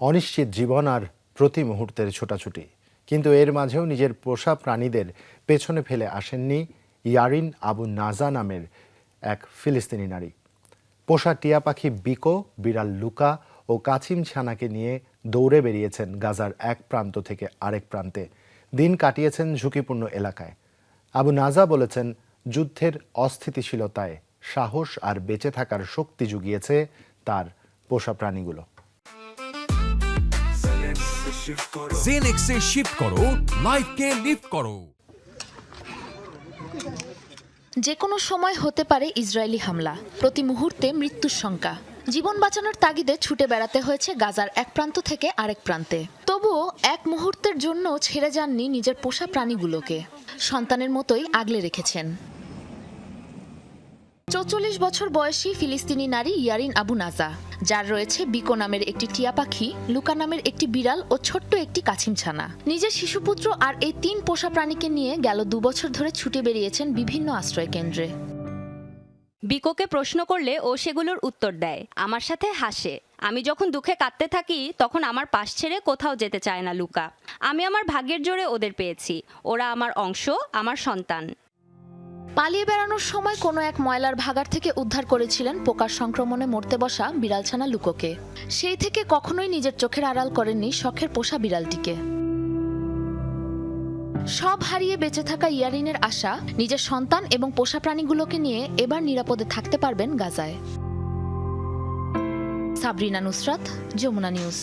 অনিশ্চিত জীবন আর প্রতি মুহূর্তের ছোটাছুটি। কিন্তু এর মাঝেও নিজের পোষা প্রাণীদের পেছনে ফেলে আসেননি ইয়ারিন আবু নাজা নামের এক ফিলিস্তিনি নারী। পোষা টিয়া পাখি বিকো, বিড়াল লুকা ও কাছিম ছানাকে নিয়ে দৌড়ে বেরিয়েছেন গাজার এক প্রান্ত থেকে আরেক প্রান্তে। দিন কাটিয়েছেন ঝুঁকিপূর্ণ এলাকায়। আবু নাজা বলেছেন, যুদ্ধের অস্থিতিশীলতায় সাহস আর বেঁচে থাকার শক্তি জুগিয়েছে তার পোষা প্রাণীগুলো। জেনেক্সে শিফট করো লাইফকে লিফট করো। যে কোনো সময় হতে পারে ইসরায়েলি হামলা প্রতি মুহূর্তে মৃত্যুর শঙ্কা। জীবন বাঁচানোর তাগিদে ছুটে বেড়াতে হয়েছে গাজার এক প্রান্ত থেকে আরেক প্রান্তে। তবুও এক মুহূর্তের জন্য ছেড়ে যাননি নিজের পোষা প্রাণীগুলোকে। সন্তানের মতোই আগলে রেখেছেন। চৌচল্লিশ বছর বয়সী ফিলিস্তিনি নারী ইয়ারিন আবু নাজা, যার রয়েছে বিকো নামের একটি টিয়া পাখি, লুকা নামের একটি বিড়াল ও ছোট্ট একটি কাছিমছানা। নিজের শিশুপুত্র আর এই তিন পোষা প্রাণীকে নিয়ে গেল দুবছর ধরে ছুটে বেরিয়েছেন বিভিন্ন আশ্রয় কেন্দ্রে। বিকোকে প্রশ্ন করলে ও সেগুলোর উত্তর দেয়, আমার সাথে হাসে। আমি যখন দুঃখে কাঁদতে থাকি, তখন আমার পাশ ছেড়ে কোথাও যেতে চায় না লুকা। আমি আমার ভাগ্যের জোরে ওদের পেয়েছি। ওরা আমার অংশ, আমার সন্তান। পালিয়ে বেড়ানোর সময় কোনো এক ময়লার ভাগার থেকে উদ্ধার করেছিলেন পোকার সংক্রমণে মরতে বসা বিড়ালছানা লুকোকে। সেই থেকে কখনোই নিজের চোখের আড়াল করেননি শখের পোষা বিড়ালটিকে। সব হারিয়ে বেঁচে থাকা ইয়ারিনের আশা নিজের সন্তান এবং পোষা প্রাণীগুলোকে নিয়ে এবার নিরাপদে থাকতে পারবেন গাজায়। সাবরিনা নুসরাত, যমুনা নিউজ।